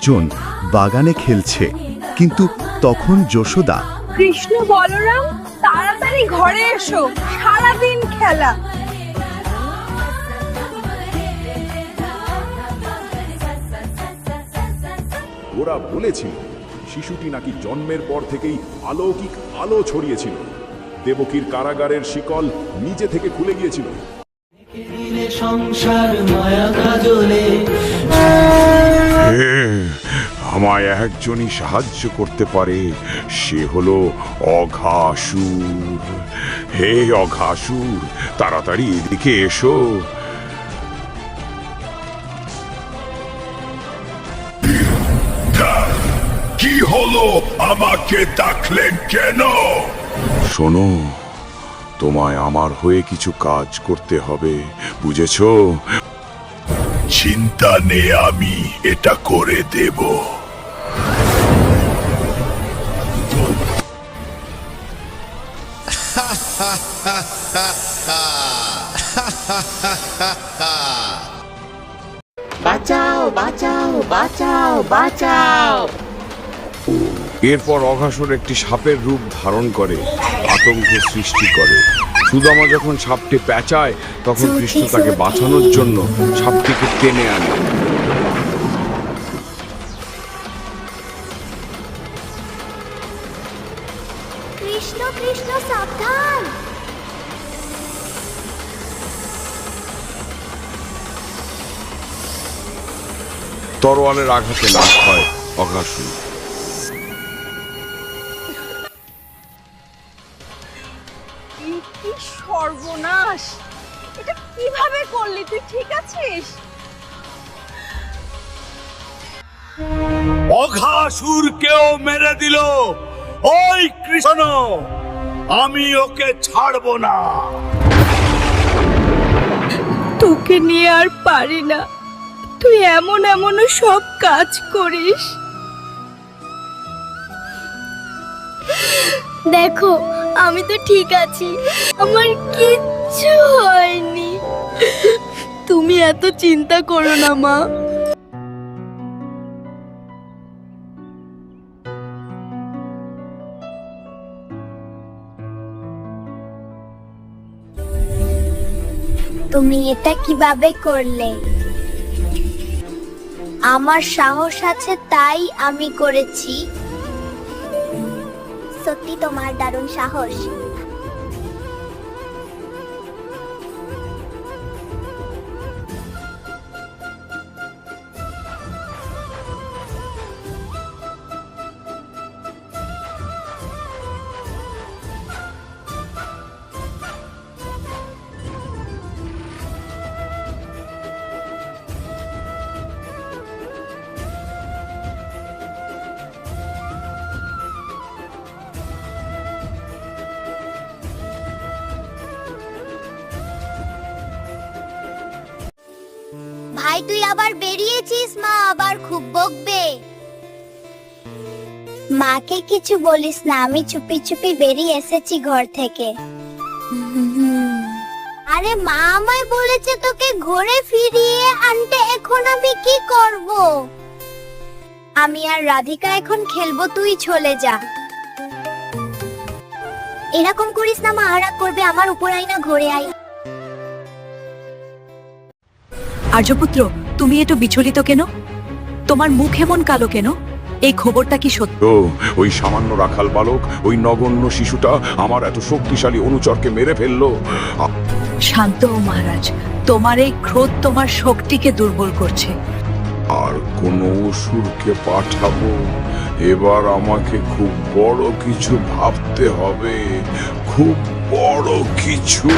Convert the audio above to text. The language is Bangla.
জন বাগানে খেলছে কিন্তু তখন যশোদা কৃষ্ণ বলরাম তাড়াতাড়ি ঘরে এসো সারাদিন খেলা। ওরা বলেছিল শিশুটি নাকি জন্মের পর থেকেই অলৌকিক আলো ছড়িয়েছিল। দেবকীর কারাগারের শিকল নিজে থেকে খুলে গিয়েছিল। সংসার মায়া কাজলে। আমায় একজনই সাহায্য করতে পারে। সে হলো অঘাসুর। হে অঘাসুর তাড়াতাড়ি এদিকে এসো। কি হলো? আমাকে ডাকলেন কেন? শোনো তোমায় আমার হয়ে কিছু কাজ করতে হবে বুঝেছ? চিন্তা নেই আমি এটা করে দেব। এরপর অঘাসুর একটি সাপের রূপ ধারণ করে আতঙ্কের সৃষ্টি করে। সুদামা যখন সাপটি পেঁচায় তখন কৃষ্ণ তাকে বাঁচানোর জন্য সাপটিকে টেনে আনে। কৃষ্ণ কৃষ্ণ সাবধান! তরোয়ালের আঘাতে নাশ হয় অঘাসুর কি সর্বনাশ! এটা কীভাবে করলি তুই? ঠিক আছিস? অঘাসুরকেও মেরে দিল। ওই কৃষ্ণ আমি ওকে ছাড়বো না। তোকে নিয়ে আর পারি না। তুই এমন এমন সব কাজ করিস। দেখো আমি তো ঠিক আছি। আমার কিচ্ছু হয়নি। তুমি এত চিন্তা করো না, মা। তুমি এটা কীভাবে করলে? আমার সাহস আছে, তাই আমি করেছি। সত্যি তোমার দারুণ সাহস। ভাই তুই আবার বেরিয়েছিস, মা, আবার খুব বকবে। মাকে কিছু বলিস না, আমি চুপি চুপি বেরিয়ে এসেছি ঘর থেকে। আরে মা আমায় বলেছে তোকে ঘুরে ফিরিয়ে আনতে, এখন আমি কি করব? আমি আর রাধিকা এখন খেলব, তুই চলে যা। এরকম করিস না মা রাগ করবে, আমার উপর আই না, ঘরে আই আর্যপুত্র তুমি একটু বিচলিত কেন? তোমার মুখ এমন কালো কেন? এই খবরটা কি সত্য? ওই সামান্য রাখাল বালক ওই নগণ্য শিশুটা আমার এত শক্তিশালী অনুচরকে মেরে ফেলল। আ- শান্ত হও, মহারাজ তোমার এই ক্রোধ তোমার শক্তিকে দুর্বল করছে। আর কোন অসুরকে পাঠাবো? এবার আমাকে খুব বড় কিছু ভাবতে হবে। খুব বড় কিছু।